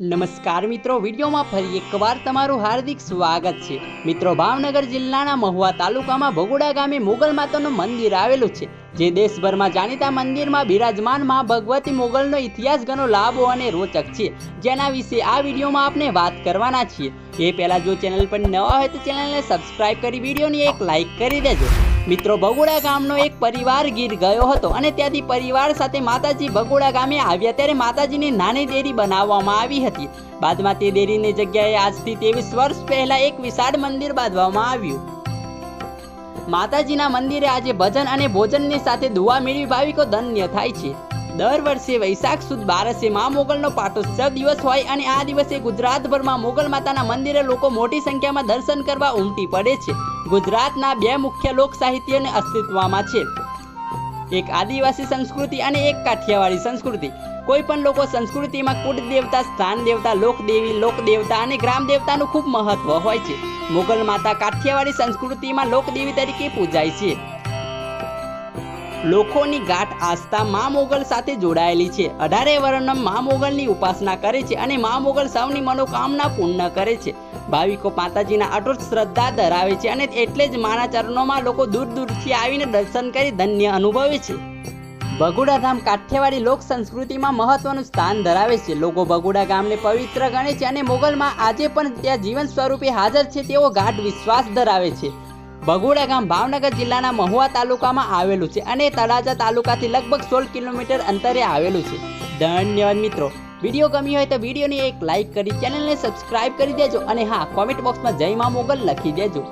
નમસ્કાર મિત્રો, વિડીયોમાં ફરી એકવાર તમારું હાર્દિક સ્વાગત છે. મિત્રો, ભાવનગર જિલ્લાના મહુવા તાલુકામાં ભગોડા ગામે મોગલ માતાનું મંદિર આવેલું છે, જે દેશભરમાં જાણીતા મંદિરમાં બિરાજમાનમાં ભગવતી મોગલનો ઇતિહાસ ઘણો લાભો અને રોચક છે. જેના વિશે આ વિડીયોમાં આપણે વાત કરવાના છીએ. એ પહેલાં જો ચેનલ પર નવા હોય તો ચેનલને સબસ્ક્રાઇબ કરી, વિડીયોની એક લાઇક કરી દેજો. મિત્રો ભગોડા ગામનો એક પરિવાર ગીર ગયો હતો અને ત્યાંથી પરિવાર સાથે માતાજી ભગોડા ગામે આવ્યા ત્યારે માતાજીની નાની દેરી બનાવવામાં આવી હતી. બાદમાં તે દેરીની જગ્યાએ આજથી ત્રેવીસ વર્ષ પહેલા એક વિશાળ મંદિર બાંધવામાં આવ્યું. માતાજીના મંદિરે આજે ભજન અને ભોજનની સાથે દુવા મેળવી ભાવિકો ધન્ય થાય છે. દર વર્ષે વૈશાખ સુદ બારસે મા મોગલનો પાટોત્સવ દિવસ હોય અને આ દિવસે ગુજરાતભરમાં મોગલ માતાના મંદિરે લોકો મોટી સંખ્યામાં દર્શન કરવા ઉમટી પડે છે. ગુજરાતના બે મુખ્ય લોક સાહિત્યને અસ્તિત્વમાં છે. એક આદિવાસી સંસ્કૃતિ અને એક કાઠિયાવાડી સંસ્કૃતિ. કોઈ પણ લોકો સંસ્કૃતિમાં કુટ દેવતા સ્થાન દેવતા લોકદેવી, લોકદેવતા અને ગ્રામ દેવતાનું ખૂબ મહત્વ હોય છે. મોગલ માતા કાઠિયાવાડી સંસ્કૃતિમાં લોકદેવી તરીકે પૂજાય છે. લોકોની ગાઢ આસ્થા મા મોગલ સાથે જોડાયેલી છે. અઢારે વર્ણમ મા મોગલની ઉપાસના કરે છે અને મા મોગલ સૌની મનોકામના પૂર્ણ કરે છે. ભાવિકો માતાજીના અટૂટ શ્રદ્ધા ધરાવે છે અને એટલે જ માના ચરણોમાં લોકો દૂર દૂરથી આવીને દર્શન કરી ધન્ય અનુભવે છે. બગુડા ધામ કાઠિયાવાડી લોક સંસ્કૃતિમાં મહત્વનું સ્થાન ધરાવે છે. લોકો બગુડા ગામને પવિત્ર ગણે છે અને મોગલમાં આજે પણ ત્યાં જીવન સ્વરૂપે હાજર છે તેવો ગાઢ વિશ્વાસ ધરાવે છે. બગોડા ગામ ભાવનગર જિલ્લાના મહુવા તાલુકામાં આવેલું છે અને તળાજા તાલુકાથી લગભગ સોળ કિલોમીટર અંતરે આવેલું છે. ધન્યવાદ મિત્રો. વીડિયો ગમી હોય તો વિડીયોને એક લાઇક કરી, ચેનલને સબસ્ક્રાઇબ કરી દેજો અને હા, કોમેન્ટ બોક્સમાં જય મા મોગલ લખી દેજો.